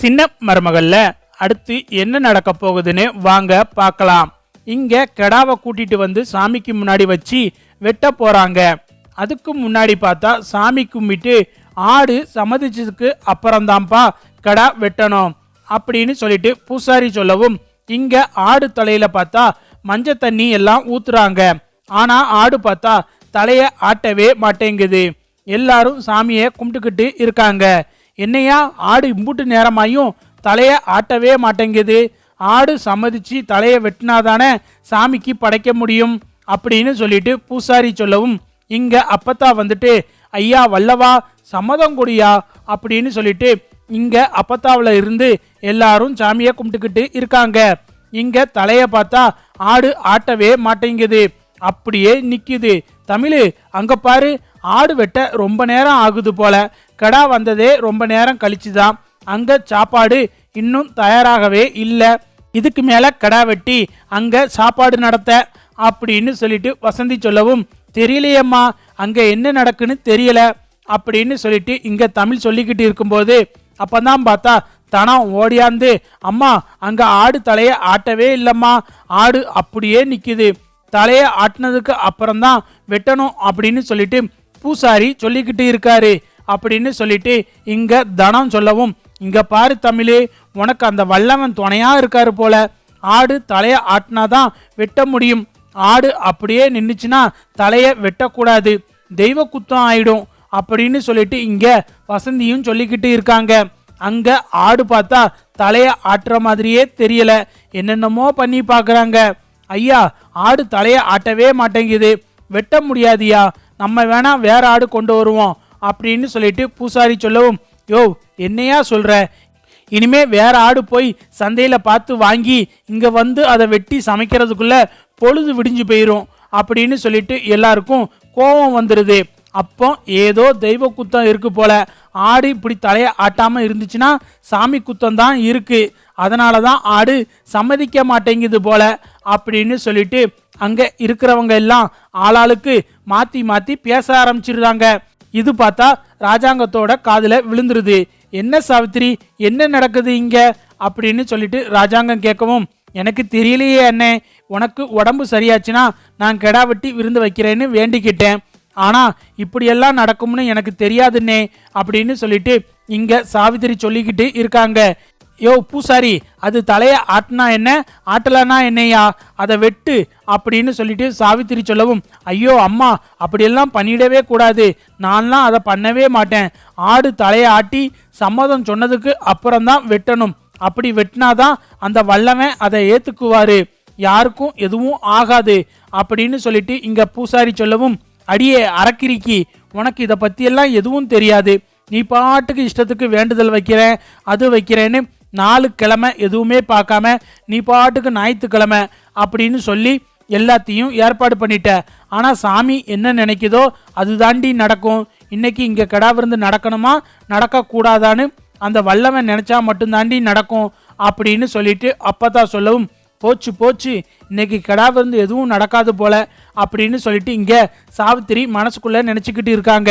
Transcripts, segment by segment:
சின்ன மருமகள்ல அடுத்து என்ன நடக்க போகுதுன்னு வாங்க பார்க்கலாம். இங்க கெடாவை கூட்டிட்டு வந்து சாமிக்கு முன்னாடி வச்சு வெட்ட போறாங்க. அதுக்கு முன்னாடி பார்த்தா சாமி கும்பிட்டு ஆடு சம்மதிச்சதுக்கு அப்புறம்தான்ப்பா கடா வெட்டணும் அப்படின்னு சொல்லிட்டு பூசாரி சொல்லவும் இங்க ஆடு தலையில பார்த்தா மஞ்ச தண்ணி எல்லாம் ஊத்துறாங்க. ஆனா ஆடு பார்த்தா தலைய ஆட்டவே மாட்டேங்குது. எல்லாரும் சாமியை கும்பிட்டுக்கிட்டு இருக்காங்க. என்னையா ஆடு இம்புட்டு நேரமாயும் தலைய ஆட்டவே மாட்டேங்குது. ஆடு சம்மதிச்சு தலைய வெட்டினாதானே சாமிக்கு படைக்க முடியும் அப்படின்னு சொல்லிட்டு பூசாரி சொல்லவும் இங்க அப்பத்தா வந்துட்டு ஐயா வல்லவா சம்மதம் கொடியா அப்படின்னு சொல்லிட்டு இங்க அப்பத்தாவில் இருந்து எல்லாரும் சாமியை கும்பிட்டுக்கிட்டு இருக்காங்க. இங்க தலைய பார்த்தா ஆடு ஆட்டவே மாட்டேங்குது. அப்படியே நிக்குது. தமிழு அங்க பாரு ஆடு வெட்ட ரொம்ப நேரம் ஆகுது போல. கடா வந்ததே ரொம்ப நேரம் கழிச்சு தான் அங்கே சாப்பாடு இன்னும் தயாராகவே இல்லை. இதுக்கு மேலே கடா வெட்டி அங்கே சாப்பாடு நடத்த அப்படின்னு சொல்லிட்டு வசந்தி சொல்லவும் தெரியலையம்மா அங்கே என்ன நடக்குன்னு தெரியல அப்படின்னு சொல்லிட்டு இங்கே தமிழ் சொல்லிக்கிட்டு இருக்கும்போது அப்பதான் பார்த்தா தனம் ஓடியாந்து அம்மா அங்க ஆடு தலையை ஆட்டவே இல்லம்மா ஆடு அப்படியே நிற்கிது தலையை ஆட்டினதுக்கு அப்புறம்தான் வெட்டணும் அப்படின்னு சொல்லிட்டு பூசாரி சொல்லிக்கிட்டு இருக்காரு. அப்படின்னு சொல்லிட்டு இங்க தனம் சொல்லவும் இங்க பாரு தமிழே உனக்கு அந்த வல்லவன் துணையா இருக்காரு போல. ஆடு தலையை ஆட்டினாதான் வெட்ட முடியும். ஆடு அப்படியே நின்றுச்சுன்னா தலையை வெட்டக்கூடாது. தெய்வ குத்தம் ஆயிடும் அப்படின்னு சொல்லிட்டு இங்க வசந்தியும் சொல்லிக்கிட்டு இருக்காங்க. அங்க ஆடு பார்த்தா தலையை ஆட்டுற மாதிரியே தெரியல. என்னென்னமோ பண்ணி பார்க்குறாங்க ஐயா ஆடு தலையை ஆட்டவே மாட்டேங்குது. வெட்ட முடியாதியா? நம்ம வேணா வேற ஆடு கொண்டு வருவோம். அப்படின்னு சொல்லிட்டு பூசாரி சொல்லவும் யோ என்னையா சொல்கிற இனிமே வேற ஆடு போய் சந்தையில் பார்த்து வாங்கி இங்கே வந்து அதை வெட்டி சமைக்கிறதுக்குள்ளே பொழுது விடிஞ்சு போயிடும் அப்படின்னு சொல்லிட்டு எல்லாருக்கும் கோபம் வந்துடுது அப்போ ஏதோ தெய்வ குத்தம் இருக்குது போல ஆடு இப்படி தலையை ஆட்டாமல் இருந்துச்சுன்னா சாமி குத்தம் தான் இருக்குது அதனால தான் ஆடு சம்மதிக்க மாட்டேங்குது போல அப்படின்னு சொல்லிட்டு அங்கே இருக்கிறவங்க எல்லாம் ஆளாளுக்கு மாற்றி மாற்றி பேச ஆரம்பிச்சிடுறாங்க இது பார்த்தா ராஜாங்கத்தோட காதில் விழுந்துருது. என்ன சாவித்திரி? என்ன நடக்குது இங்க? அப்படின்னு சொல்லிட்டு ராஜாங்கம் கேட்கவும் எனக்கு தெரியலையே அண்ணே. உனக்கு உடம்பு சரியாச்சுன்னா நான் கெடா வெட்டி விருந்து வைக்கிறேன்னு வேண்டிக்கிட்டேன். ஆனா இப்படியெல்லாம் நடக்கும்னு எனக்கு தெரியாதுன்னே அப்படின்னு சொல்லிட்டு இங்க சாவித்திரி சொல்லிக்கிட்டு இருக்காங்க. யோ பூசாரி அது தலையை ஆட்டினா என்ன? ஆட்டலனா என்னையா அதை வெட்டு அப்படின்னு சொல்லிட்டு சாவித்திரி சொல்லவும் ஐயோ அம்மா அப்படியெல்லாம் பண்ணிடவே கூடாது. நான்லாம் அதை பண்ணவே மாட்டேன். ஆடு தலையை ஆட்டி சம்மதம் சொன்னதுக்கு அப்புறம்தான் வெட்டணும். அப்படி வெட்டினாதான் அந்த வல்லவன் அதை ஏற்றுக்குவார் யாருக்கும் எதுவும் ஆகாது. அப்படின்னு சொல்லிட்டு இங்கே பூசாரி சொல்லவும் அடியே அறக்கிரிக்கி உனக்கு இதை பற்றியெல்லாம் எதுவும் தெரியாது. நீ பாட்டுக்கு இஷ்டத்துக்கு வேண்டுதல் வைக்கிறேன் அது வைக்கிறேன்னு நாலு கிழமை எதுவுமே பார்க்காம நீ பாட்டுக்கு ஞாயிற்றுக்கிழமை அப்படின்னு சொல்லி எல்லாத்தையும் ஏற்பாடு பண்ணிட்ட. ஆனால் சாமி என்ன நினைக்குதோ அதுதாண்டி நடக்கும். இன்னைக்கு இங்கே கிடா விருந்து நடக்கணுமா? நடக்கக்கூடாதான்னு அந்த வல்லவன் நினச்சா மட்டும்தாண்டி நடக்கும் அப்படின்னு சொல்லிட்டு அப்பதான் சொல்லவும் போச்சு போச்சு. இன்னைக்கு கிடா விருந்து எதுவும் நடக்காது போல அப்படின்னு சொல்லிட்டு இங்கே சாவித்திரி மனசுக்குள்ளே நினச்சிக்கிட்டு இருக்காங்க.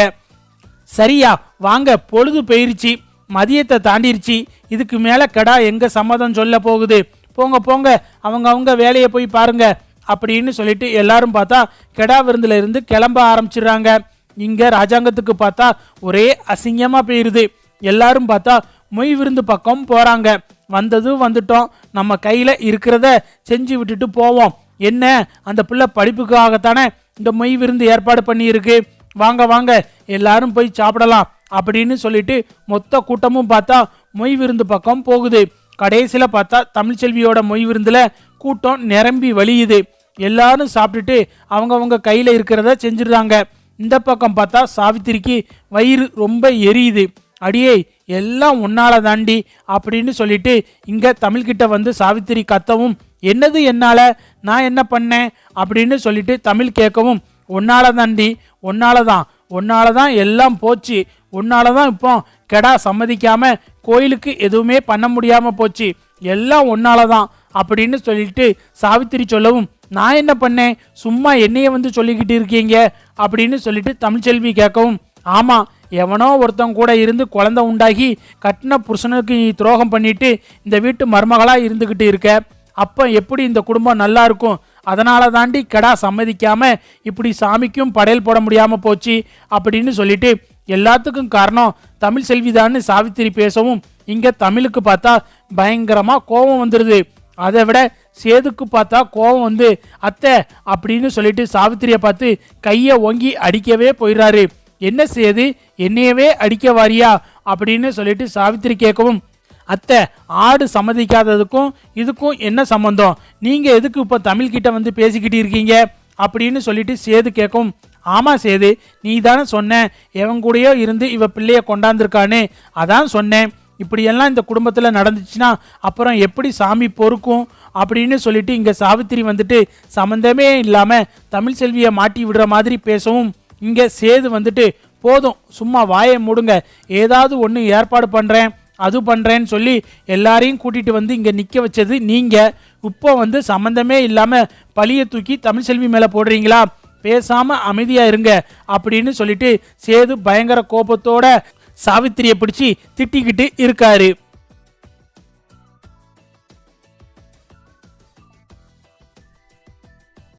சரியா வாங்க பொழுது போயிருச்சு. மதியத்தை தாண்டிருச்சு. இதுக்கு மேலே கடா எங்க சம்மதம் சொல்ல போகுது? போங்க போங்க. அவங்க அவங்க வேலையை போய் பாருங்க. அப்படின்னு சொல்லிட்டு எல்லாரும் பார்த்தா கெடா விருந்துல இருந்து கிளம்ப ஆரம்பிச்சிடுறாங்க. இங்கே ராஜாங்கத்துக்கு பார்த்தா ஒரே அசிங்கமாக போயிடுது எல்லாரும் பார்த்தா மொய் விருந்து பக்கம் போகிறாங்க வந்ததும் வந்துட்டோம். நம்ம கையில் இருக்கிறத செஞ்சு விட்டுட்டு போவோம். என்ன? அந்த பிள்ளை படிப்புக்காகத்தானே இந்த மொய் விருந்து ஏற்பாடு பண்ணியிருக்கு. வாங்க வாங்க. எல்லாரும் போய் சாப்பிடலாம். அப்படின்னு சொல்லிட்டு மொத்த கூட்டமும் பார்த்தா மொய் விருந்து பக்கம் போகுது. கடைசியில் பார்த்தா தமிழ்ச்செல்வியோட மொய் விருந்தில் கூட்டம் நிரம்பி வழியுது. எல்லாரும் சாப்பிட்டுட்டு அவங்கவுங்க கையில் இருக்கிறத செஞ்சிருந்தாங்க இந்த பக்கம் பார்த்தா சாவித்திரிக்கு வயிறு ரொம்ப எரியுது. அடியே எல்லாம் உன்னால தாண்டி அப்படின்னு சொல்லிட்டு இங்கே தமிழ்கிட்ட வந்து சாவித்திரி கத்தவும் என்னது என்னால்? நான் என்ன பண்ணேன்? அப்படின்னு சொல்லிட்டு தமிழ் கேட்கவும் உன்னால தாண்டி உன்னால தான் உன்னால தான் எல்லாம் போச்சு. உன்னால தான் இப்போ கெடா சம்மதிக்காம கோயிலுக்கு எதுவுமே பண்ண முடியாம போச்சு. எல்லாம் உன்னால தான் அப்படின்னு சொல்லிட்டு சாவித்திரி சொல்லவும் நான் என்ன பண்ணேன்? சும்மா என்னைய வந்து சொல்லிக்கிட்டு இருக்கீங்க? அப்படின்னு சொல்லிட்டு தமிழ்ச்செல்வி கேட்கவும் ஆமா எவனோ ஒருத்தன் கூட இருந்து குழந்தை உண்டாகி கட்டின புருஷனுக்கு நீ துரோகம் பண்ணிட்டு இந்த வீட்டு மருமகளாக இருந்துக்கிட்டு இருக்க. அப்போ எப்படி இந்த குடும்பம் நல்லா இருக்கும்? அதனால தாண்டி கெடா சம்மதிக்காம இப்படி சாமிக்கும் படையல் போட முடியாம போச்சு. அப்படின்னு சொல்லிட்டு எல்லாத்துக்கும் காரணம் தமிழ் செல்விதான்னு சாவித்திரி பேசவும். இங்கே தமிழுக்கு பார்த்தா பயங்கரமாக கோபம் வந்துடுது அதை விட சேதுக்கு பார்த்தா கோபம் வந்து அத்தை அப்படின்னு சொல்லிட்டு சாவித்திரியை பார்த்து கையை ஓங்கி அடிக்கவே போயிடுறாரு. என்ன சேது என்னையவே அடிக்க வாரியா? அப்படின்னு சொல்லிட்டு சாவித்திரி கேட்கவும் அத்தை ஆடு சம்மதிக்காததுக்கும் இதுக்கும் என்ன சம்மந்தம் நீங்கள் எதுக்கு இப்போ தமிழ்கிட்ட வந்து பேசிக்கிட்டு இருக்கீங்க? அப்படின்னு சொல்லிட்டு சேது கேட்கும் ஆமா சேது நீ தானே சொன்ன எவன் கூடயோ இருந்து இவ பிள்ளைய கொண்டாந்துருக்கான்னு அதான் சொன்னேன். இப்படியெல்லாம் இந்த குடும்பத்தில் நடந்துச்சுன்னா அப்புறம் எப்படி சாமி பொறுக்கும் அப்படின்னு சொல்லிட்டு இங்கே சாவித்திரி வந்துட்டு சம்மந்தமே இல்லாமல் தமிழ் செல்வியை மாட்டி விடுற மாதிரி பேசவும் இங்கே சேது வந்துட்டு போதும் சும்மா வாயை மூடுங்க ஏதாவது ஒன்று ஏற்பாடு பண்ணுறேன் அது பண்ணுறேன்னு சொல்லி எல்லாரையும் கூட்டிகிட்டு வந்து இங்கே நிற்க வச்சது நீங்கள் இப்போ வந்து சம்மந்தமே இல்லாமல் பழியை தூக்கி தமிழ் செல்வி மேலே போடுறீங்களா? பேசாமல் அமைதியாக இருங்க அப்படின்னு சொல்லிட்டு சேது பயங்கர கோபத்தோட சாவித்திரியை பிடிச்சி திட்டிக்கிட்டு இருக்காரு.